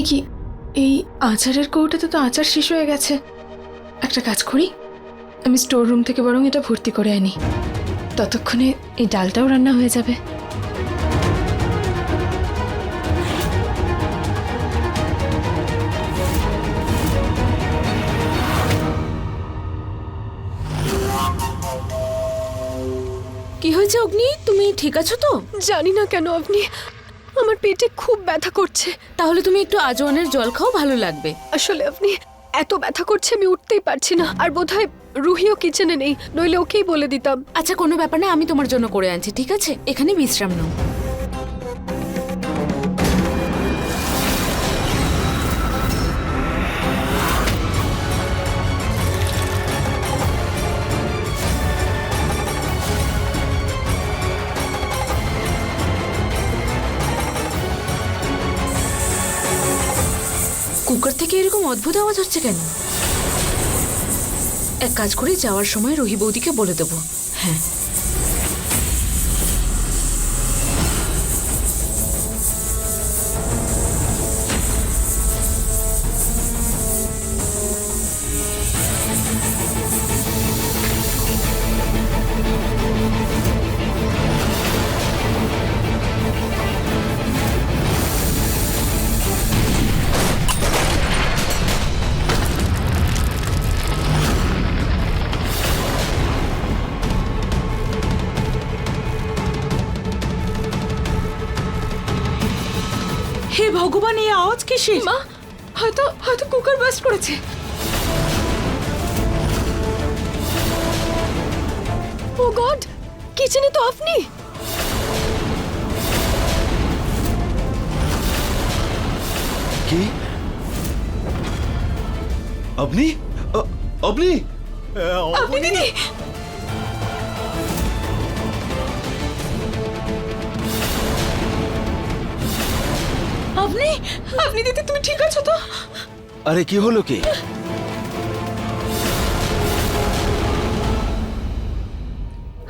এ কি এই আচারের কৌটাতে তো আচার শেষ হয়ে গেছে। একটা কাজ করি আমি স্টোর রুম থেকে বরং এটা ভর্তি করে আনি। ততক্ষণে এই ডালটাও রান্না হয়ে যাবে। কি হয়েছে অগ্নি? তুমি ঠিক আছো তো? জানি না কেন আপনি আমার পেটে খুব ব্যথা করছে। তাহলে তুমি একটু আজওয়ানের জল খাও ভালো লাগবে। আসলে আপনি এত ব্যথা করছে আমি উঠতেই পারছি না। আর বোধহয় রুহিও কিচেনে নেই নইলে ওকেই বলে দিতাম। আচ্ছা কোনো ব্যাপার না আমি তোমার জন্য করে আনছি ঠিক আছে? এখানে বিশ্রাম নাও। কুকার থেকে এরকম অদ্ভুত আওয়াজ হচ্ছে কেন? এক কাজ করে, যাওয়ার সময় রহি বৌদিকে বলে দেবো। হ্যাঁ। কিসের মা হয়তো হয়তো কুকার বাস্ট করেছে। ও গড কিচেনে তো আপনি। কি? আপনি আপনি আপনি দিদি আপনি? আপনি দিদি তুমি ঠিক আছো তো? আরে কি হলো কি?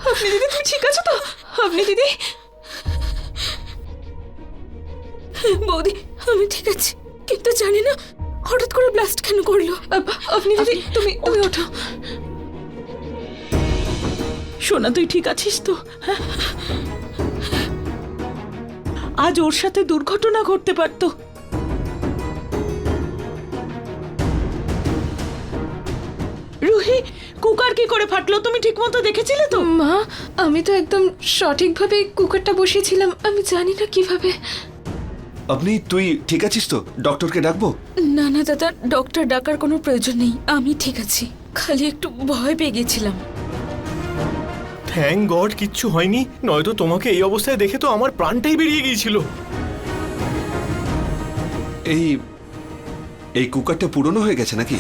আপনি দিদি তুমি ঠিক আছো তো? আপনি দিদি? বৌদি আমি ঠিক আছি কিন্তু জানি না হঠাৎ করে ব্লাস্ট কেন করল? আপ- আপনি দিদি তুমি তুমি ওঠো। সোনা তুই ঠিক আছিস তো? হ্যাঁ? আজ ওর সাথে দুর্ঘটনা ঘটতে পারতো। রুহি কুকার কি করে ফাটলো তুমি ঠিকমতো দেখেছিলে তো? মা আমি তো একদম সঠিকভাবে কুকারটা বসিয়েছিলাম আমি জানি না কীভাবে। আপনি তুই ঠিক আছিস তো? ডক্টরকে ডাকবো? না না দাদা ডক্টর ডাকার কোনো প্রয়োজন নেই আমি ঠিক আছি। খালি একটু ভয় পেয়ে গেছিলাম। থ্যাংক গড কিচ্ছু হয়নি। নয়তো তোমাকে এই অবস্থায় দেখে তো আমার প্রাণটাই বেরিয়ে গিয়েছিল। এই এই কুকারটা পুরনো হয়ে গেছে নাকি?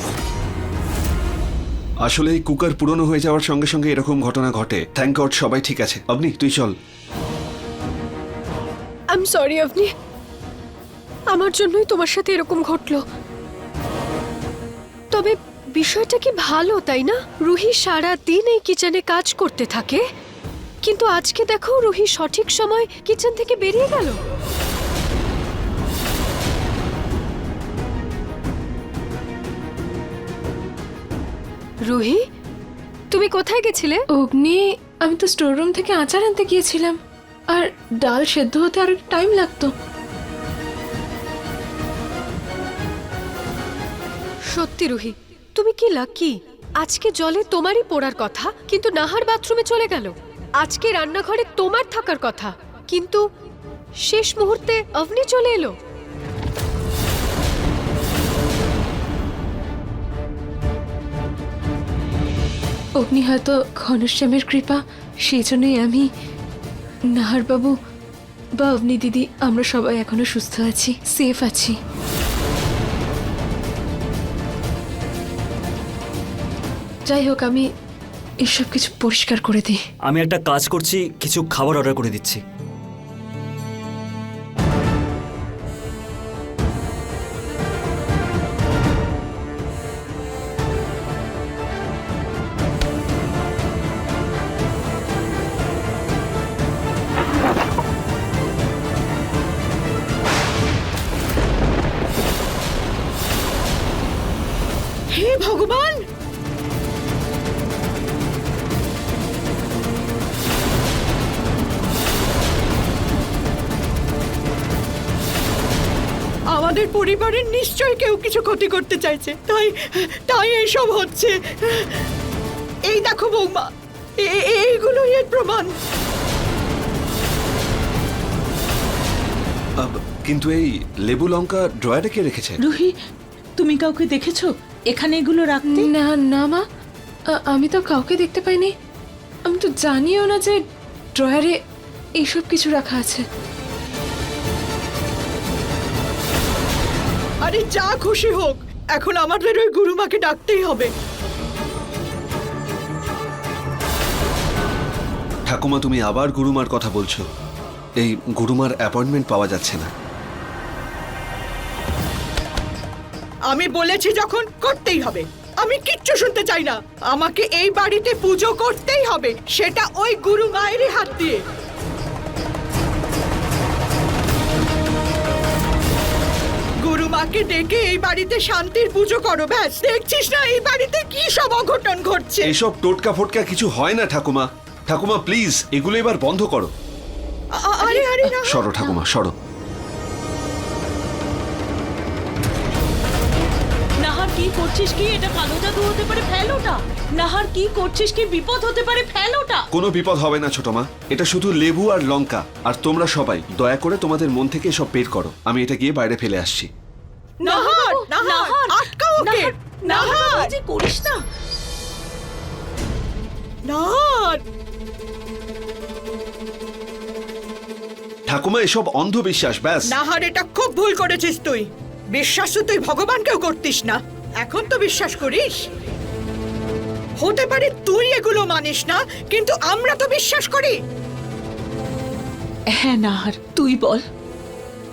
আসলে এই কুকার পুরনো হয়ে যাওয়ার সঙ্গে সঙ্গে এরকম ঘটনা ঘটে। থ্যাংক গড সবাই ঠিক আছে। আপনি তুই চল। আই এম সরি আপনি আমার জন্যই তোমার সাথে এরকম ঘটলো। তবে বিষয়টা কি ভালো তাই না? রুহি সারা দিন এই কিচেনে কাজ করতে থাকে। কিন্তু আজকে দেখো রুহি সঠিক সময় কিচেন থেকে বেরিয়ে গেল। রুহি তুমি কোথায় গেছিলে? অগ্নি আমি তো স্টোর রুম থেকে আচার আনতে গিয়েছিলাম। আর ডাল সেদ্ধ হতে আর টাইম লাগতো। সত্যি রুহি তুমি কি লাকি? আজকে জলে তোমারই পড়ার কথা, কিন্তু নাহার বাথরুমে চলে গেল। আজকে রান্নাঘরে তোমার থাকার কথা, কিন্তু শেষ মুহূর্তে অভনি চলে এলো। অগ্নি হয়তো ঘনশ্যামের কৃপা সেই জন্যই আমি নাহারবাবু বা অগ্নি দিদি, আমরা সবাই এখনও সুস্থ আছি, সেফ আছি। যাই হোক, আমি এসব কিছু পরিষ্কার করে দিই। আমি একটা কাজ করছি, কিছু খাবার অর্ডার করে দিচ্ছি। কিছু ক্ষতি করতে চাইছে। তাই তাই এসব হচ্ছে। এই দেখো বৌমা এইগুলোই এর প্রমাণ। কিন্তু এই লেবু লঙ্কা ড্রয়ারে কে রেখেছে? রুহি তুমি কাউকে দেখেছ? এখানে এগুলো রাখতে? না না মা আমি তো কাউকে দেখতে পাইনি। আমি তো জানিও না যে ড্রয়ারে এইসব কিছু রাখা আছে। আরে যা খুশি হোক এখন আমাদের ওই গুরুমাকে ডাকতেই হবে। ঠাকুমা তুমি আবার গুরুমার কথা বলছো। এই গুরুমার অ্যাপয়েন্টমেন্ট পাওয়া যাচ্ছে না। আমি বলেছি যখন করতেই হবে। আমি কিচ্ছু শুনতে চাই না। আমাকে এই বাড়িতে পুজো করতেই হবে। সেটা ওই গুরু মায়েরই হাত দিয়ে। মাকে ডেকে এই বাড়িতে শান্তির পুজো করো ব্যাস। দেখছিস না এই বাড়িতে কি সব অঘটন ঘটছে? এসব টোটকা ফোটকা কিছু হয় না ঠাকুমা। ঠাকুমা প্লিজ এগুলো এবার বন্ধ করো। আ- আরে আরে না। সরো ঠাকুমা সরো। নাহার কি করছিস কি? এটা কালো জাদু হতে পারে ফেলোটা। নাহার কি করছিস কি? বিপদ হতে পারে ফেলোটা। কোনো বিপদ হবে না ছোট মা। এটা শুধু লেবু আর লঙ্কা। আর তোমরা সবাই দয়া করে তোমাদের মন থেকে এসব বের করো। আমি এটা গিয়ে বাইরে ফেলে আসছি। নাহার নাহার আটকাও ওকে। নাহার যে করিস না। নাহার। ঠাকুমা এসব অন্ধবিশ্বাস ব্যাস। নাহার এটা খুব ভুল করেছিস তুই। বিশ্বাস তো তুই ভগবানকেও করতিস না। এখন তো বিশ্বাস করিস? হতে পারে তুই এগুলো মানিস না কিন্তু আমরা তো বিশ্বাস করি। হ্যাঁ নাহার তুই বল।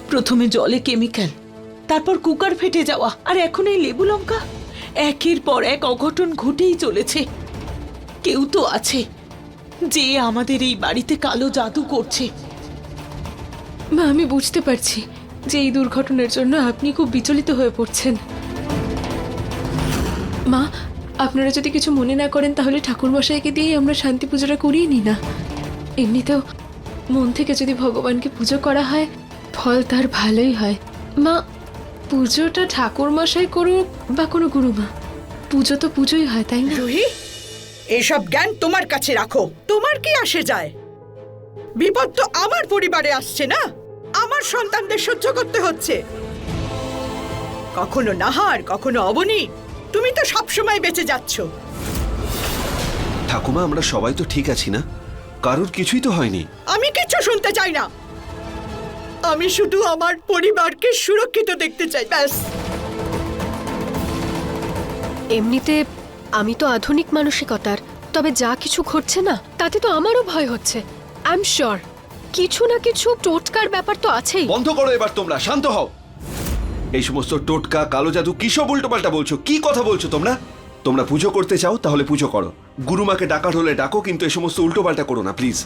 প্রথমে জলে কেমিক্যাল তারপর কুকার ফেটে যাওয়া, আর এখন এই লেবু লঙ্কা? একের পর এক অঘটন ঘটেই চলেছে। কেউ তো আছে, যে আমাদের এই বাড়িতে কালো জাদু করছে। মা, আমি বুঝতে পারছি যে এই দুর্ঘটনার জন্য আপনি খুব বিচলিত হয়ে পড়ছেন। মা, আপনারা যদি কিছু মনে না করেন, তাহলে ঠাকুরমশাইকে দিয়েই আমরা শান্তি পুজোটা করিয়ে নিই না। এমনিতেও মন থেকে যদি ভগবানকে পুজো করা হয়, ফল তার ভালোই হয়। মা পুজোটা ঠাকুরমশাই করুক বা কোনো গুরুমা পুজো তো পুজোই হয় তাই না? রুহি এসব জ্ঞান তোমার কাছে রাখো। তোমার কি আসে যায়? বিপদ তো আমার পরিবারে আসছে না? আমার সন্তানদের সহ্য করতে হচ্ছে। কখনো নাহার কখনো অবনী তুমি তো সবসময় বেঁচে যাচ্ছ। ঠাকুমা আমরা সবাই তো ঠিক আছি না? কারোর কিছুই তো হয়নি। আমি কিচ্ছু শুনতে চাই না। আমি শুধু আমার পরিবারকে সুরক্ষিত দেখতে চাই ব্যাস। এমনিতে আমি তো আধুনিক মানসিকতার তবে যা কিছু ঘটছে না তাতে তো আমারও ভয় হচ্ছে। আই এম শিওর কিছু না কিছু টোটকার ব্যাপার তো আছেই। বন্ধ করো এবার তোমরা শান্ত হও। এই সমস্ত টোটকা কালো জাদু কি সব উল্টোপাল্টা বলছো? কি কথা বলছো তোমরা? তোমরা পুজো করতে চাও তাহলে পুজো করো। গুরুমাকে ডাকার হলে ডাকো কিন্তু এই সমস্ত উল্টোপাল্টা করো না প্লিজ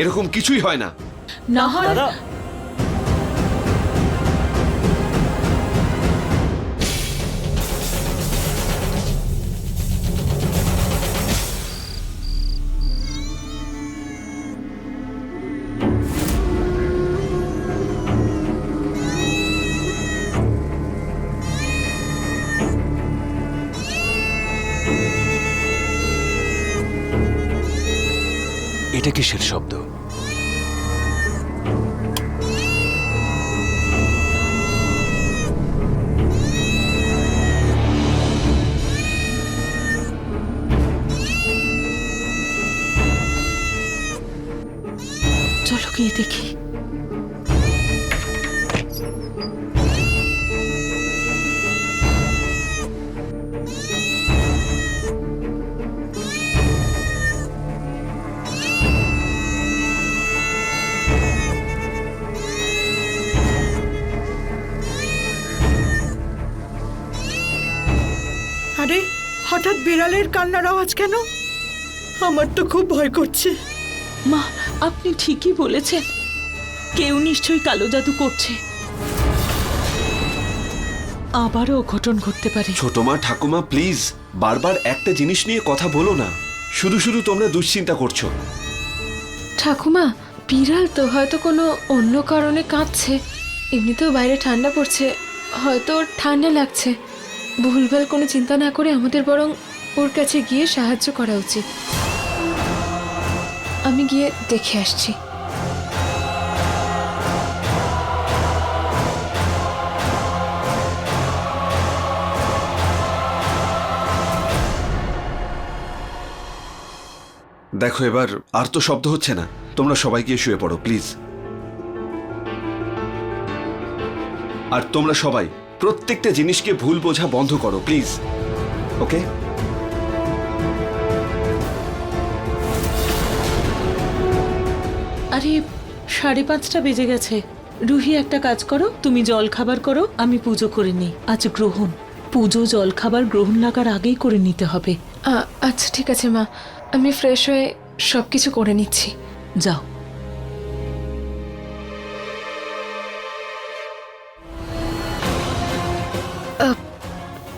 এরকম কিছুই হয় না। নাহার দাদা। এটা কিসের শব্দ? দেখি। আরে হঠাৎ বিড়ালের কান্নার আওয়াজ কেন? আমার তো খুব ভয় করছে। মা আপনি ঠিকই বলেছেন। কেউ নিশ্চয়ই কালো জাদু করছে। আবারও অঘটন ঘটতে পারে। ছোট মা ঠাকুমা প্লিজ বারবার একটা জিনিস নিয়ে কথা বলো না। শুধু শুধু তোমরা দুশ্চিন্তা করছ। ঠাকুমা বিড়াল তো হয়তো কোনো অন্য কারণে কাঁদছে। এমনিতেও বাইরে ঠান্ডা পড়ছে। হয়তো ওর ঠান্ডা লাগছে। ভুলভাল কোনো চিন্তা না করে আমাদের বরং ওর কাছে গিয়ে সাহায্য করা উচিত। আমি গিয়ে দেখে আসছি। দেখো, এবার আর তো শব্দ হচ্ছে না। তোমরা সবাই গিয়ে শুয়ে পড়ো, প্লিজ। আর তোমরা সবাই প্রত্যেকটা জিনিসকে ভুল বোঝা বন্ধ করো, প্লিজ। ওকে? আরে সাড়ে পাঁচটা বেজে গেছে। রুহি একটা কাজ করো তুমি জল খাবার করো আমি পুজো করে নিই। আজ গ্রহণ। পুজো জল খাবার গ্রহণ লাগার আগেই করে নিতে হবে। আচ্ছা ঠিক আছে মা। আমি ফ্রেশ হয়ে সব কিছু করে নিচ্ছি। যাও।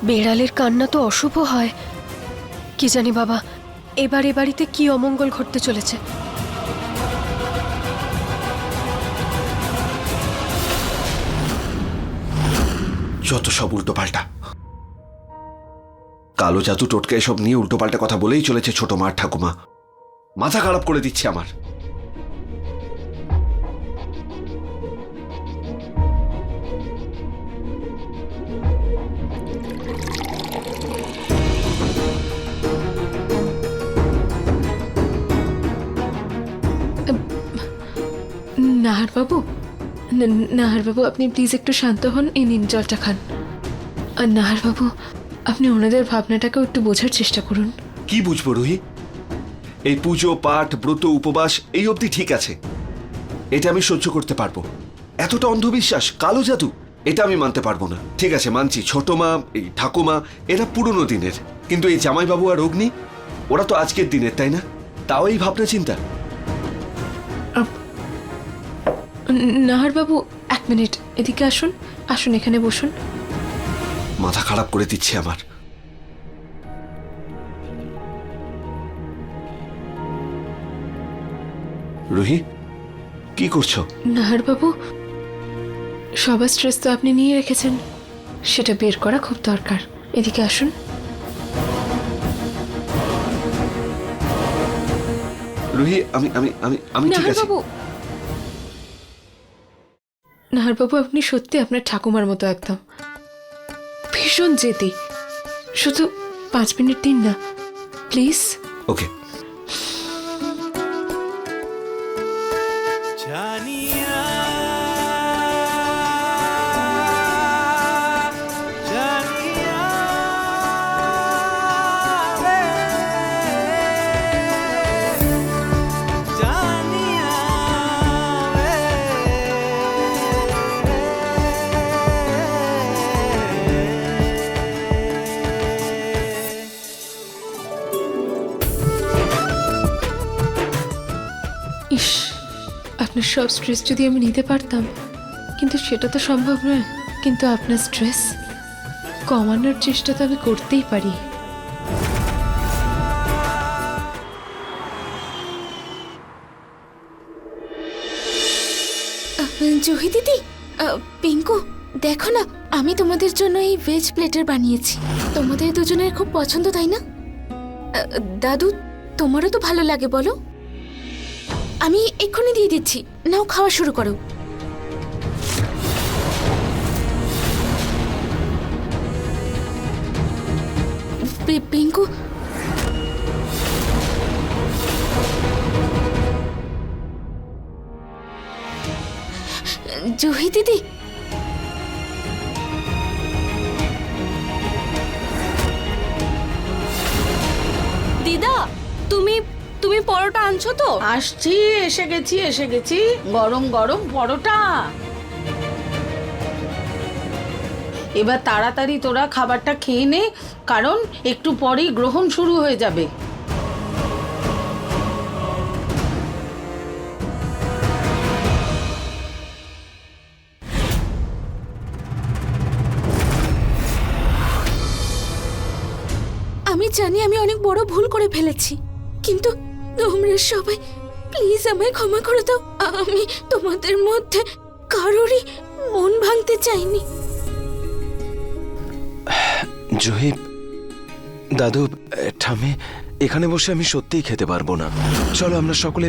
বেড়ালের কান্না তো অশুভ হয়। কি জানি বাবা এবার এ বাড়িতে কি অমঙ্গল ঘটতে চলেছে। যত সব উল্টো পাল্টা কালো জাদু টোটকা এসব নিয়ে উল্টো পাল্টা কথা বলেই চলেছে ছোট মার ঠাকুমা। মাথা খারাপ করে দিচ্ছে আমার। ন- নাহারবাবু, আপনি প্লিজ একটু শান্ত হন, এই নিন জলটা খান। আর নাহারবাবু, আপনি ওনাদের ভাবনাটাকেও একটু বোঝার চেষ্টা করুন। কি বুঝব, রুহি? এই পুজো, পাঠ, ব্রত, উপবাস, এই অবধি ঠিক আছে। এটা আমি সহ্য করতে পারব। এতটা অন্ধবিশ্বাস, কালো জাদু, এটা আমি মানতে পারব না। ঠিক আছে, মানছি, ছোট মা, এই ঠাকুমা এরা পুরনো দিনের। কিন্তু এই জামাইবাবু আর অগ্নি, ওরা তো আজকের দিনের, তাই না? তাও এই ভাবনা চিন্তা? নাহারবাবু এক মিনিট এদিকে আসুন আসুন এখানে বসুন। মাথা খারাপ করে দিচ্ছে আমার। রুহি কি করছ? নাহারবাবু সবার স্ট্রেস তো আপনি নিয়ে রেখেছেন। সেটা বের করা খুব দরকার। এদিকে আসুন। রুহি আমি আমি আমি আমি ঠিক আছে। নাহারবাবু আপনি সত্যি আপনার ঠাকুমার মতো একদম। ভীষণ জেদি। শুধু পাঁচ মিনিট দিন না, প্লিজ। ওকে। সব স্ট্রেস যদি আমি নিতে পারতাম, কিন্তু সেটা তো সম্ভব নয়। কিন্তু আপনার স্ট্রেস কমানোর চেষ্টা তো আমি করতেই পারি। জুহি দিদি পিঙ্কু, দেখো না, আমি তোমাদের জন্য এই ভেজ প্লেটার বানিয়েছি। তোমাদের দুজনের খুব পছন্দ, তাই না? দাদু, তোমারও তো ভালো লাগে, বলো। আমি এক্ষুনি দিয়ে দিচ্ছি। নাও খাওয়া শুরু করো। পিঙ্কু জুহি দিদা পরোটা আনছো তো? আসছি এসে গেছি এসে গেছি। গরম গরম পরোটা। এবার তাড়াতাড়ি তোরা খাবারটা খেয়ে নে কারণ একটু পরেই গ্রহণ শুরু হয়ে যাবে। আমি জানি আমি অনেক বড় ভুল করে ফেলেছি কিন্তু তোমরা সবাই প্লিজ আমায় ক্ষমা করে দাও। আমি তোমাদের মধ্যে কারোরই মন ভাঙতে চাইনি। জহিব দাদু ঠামে এখানে বসে আমি সত্যিই খেতে পারব না। চলো আমরা সকলে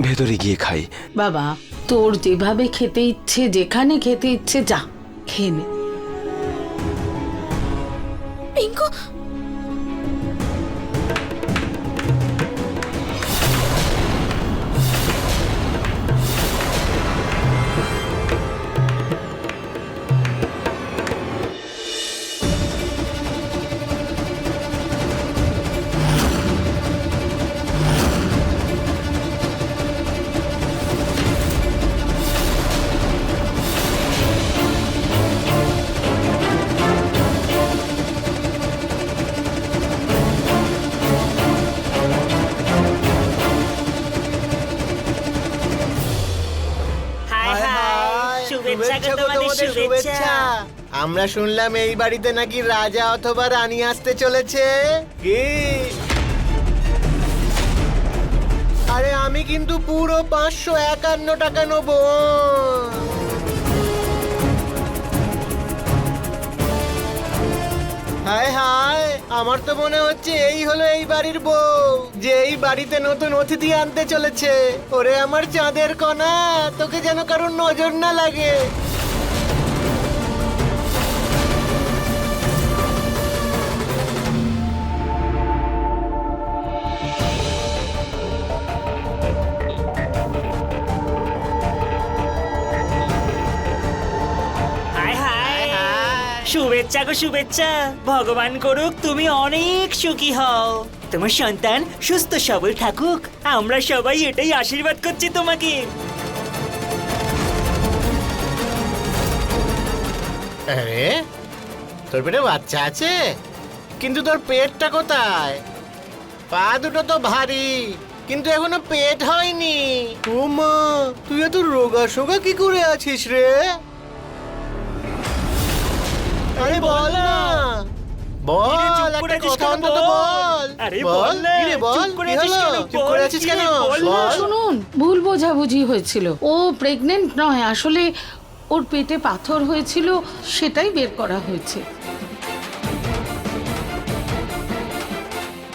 ভেতরে গিয়ে খাই। বাবা তোর যেভাবে খেতে ইচ্ছে যেখানে খেতে ইচ্ছে যা খেয়ে নে। পিঙ্কু আমরা শুনলাম এই বাড়িতে নাকি রাজা অথবা রানী আসতে চলেছে। কি আরে আমি কিন্তু পুরো পাঁচশো একান্ন টাকা নেব। হায় হায় আমার তো মনে হচ্ছে এই হলো এই বাড়ির বউ যে এই বাড়িতে নতুন অতিথি আনতে চলেছে। ওরে আমার চাঁদের কণা তোকে যেন কারোর নজর না লাগে। শুভেচ্ছা গো শুভেচ্ছা। ভগবান করুক তুমি অনেক সুখী হও। তোমার সন্তান সুস্থ সবল থাকুক। আমরা সবাই এটাই আশীর্বাদ করছি তোমাকে। আরে তোর পেটে বাচ্চা আছে? কিন্তু তোর পেটটা কোথায়? পা দুটো তো ভারী কিন্তু এখনও পেট হয়নি। ও মা তুই এত রোগা সোগা কি করে আছিস রে? আরে বল না। বল। একটা কথা? অন্তত বল। আরে বল। বল রে বল। চুপ করে আছিস কেন? চুপ করে আছিস কেন? বল শুনুন ভুল বোঝাবুঝি হয়েছিল। ও প্রেগনেন্ট নয় আসলে ওর পেটে পাথর হয়েছিল সেটাই বের করা হয়েছে।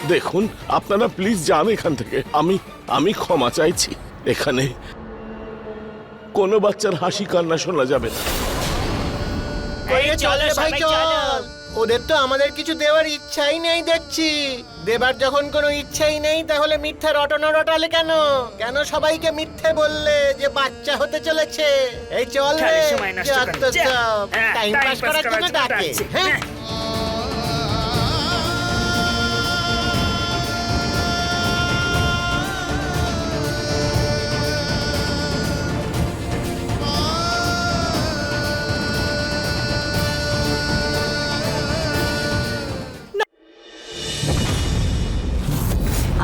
দেখুন আপনারা প্লিজ যান এখান থেকে। আমি আমি ক্ষমা চাইছি। এখানে কোনো বাচ্চার হাসি কান্না শোনা যাবে না। চল ভাই চল। ওদের তো আমাদের কিছু দেওয়ার ইচ্ছাই নেই দেখছি। দেবার যখন কোনো ইচ্ছাই নেই তাহলে মিথ্যে রটনা রটালে কেন? কেন সবাইকে মিথ্যে বললে যে বাচ্চা হতে চলেছে? এই চল রে হ্যাঁ, টাইম পাস করার জন্য জন্য ডাকে। হ্যাঁ।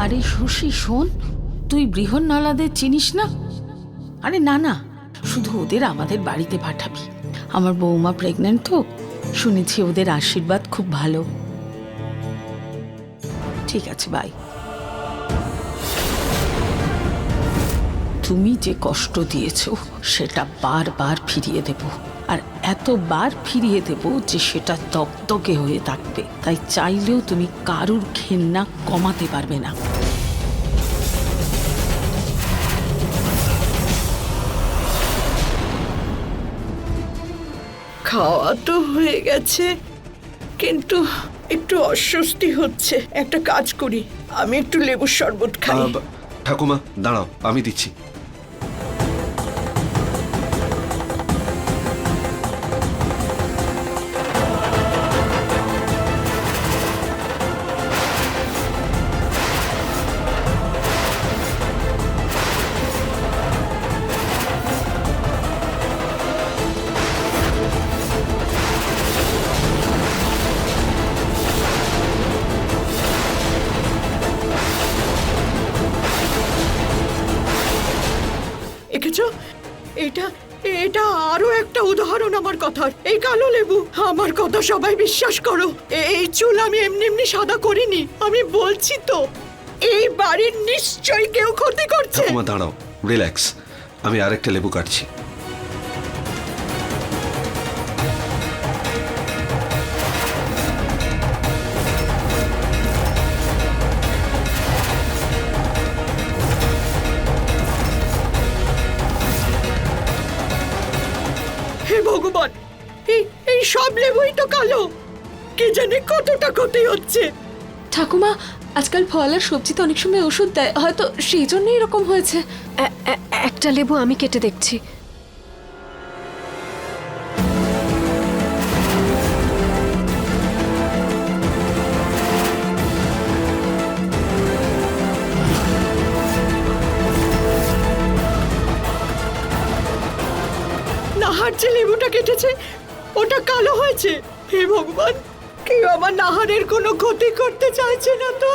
আরে শশী, শোন, তুই বৃহন্নলাদের চিনিস না? আরে না না, শুধু ওদের আমাদের বাড়িতে পাঠাবি। আমার বৌমা প্রেগনেন্ট তো, শুনেছি ওদের আশীর্বাদ খুব ভালো। ঠিক আছে বাই তুমি যে কষ্ট দিয়েছ, সেটা বারবার ফিরিয়ে দেব। আর এতবার ফিরিয়ে দেব যে সেটা দগদগে হয়ে থাকবে। তাই চাইলেও তুমি কারুর ঘেন্না কমাতে পারবে না। খাওয়া তো হয়ে গেছে কিন্তু একটু অস্বস্তি হচ্ছে। একটা কাজ করি আমি একটু লেবুর শরবত খাই। ঠাকুমা দাঁড়াও আমি দিচ্ছি। এটা এটা আরও একটা উদাহরণ আমার কথার। এই কালো লেবু, আমার কথা সবাই বিশ্বাস করো। এই চুল আমি এমনি এমনি সাদা করিনি, আমি বলছি তো, এই বাড়ির নিশ্চয়ই কেউ ক্ষতি করছে। দাঁড়াও, রিল্যাক্স, আমি আরেকটা লেবু কাটছি। কে জানে কতটা ক্ষতি হচ্ছে। ঠাকুমা আজকাল ফল আর সবজিতে অনেক সময় ওষুধ দেয় হয়তো সেই জন্যই এরকম হয়েছে। একটা লেবু আমি কেটে দেখছি। নাহার যে লেবুটা কেটেছে ওটা কালো হয়েছে। হে ভগবান! কেউ আমার নাহারের কোনো ক্ষতি করতে চাইছে না তো?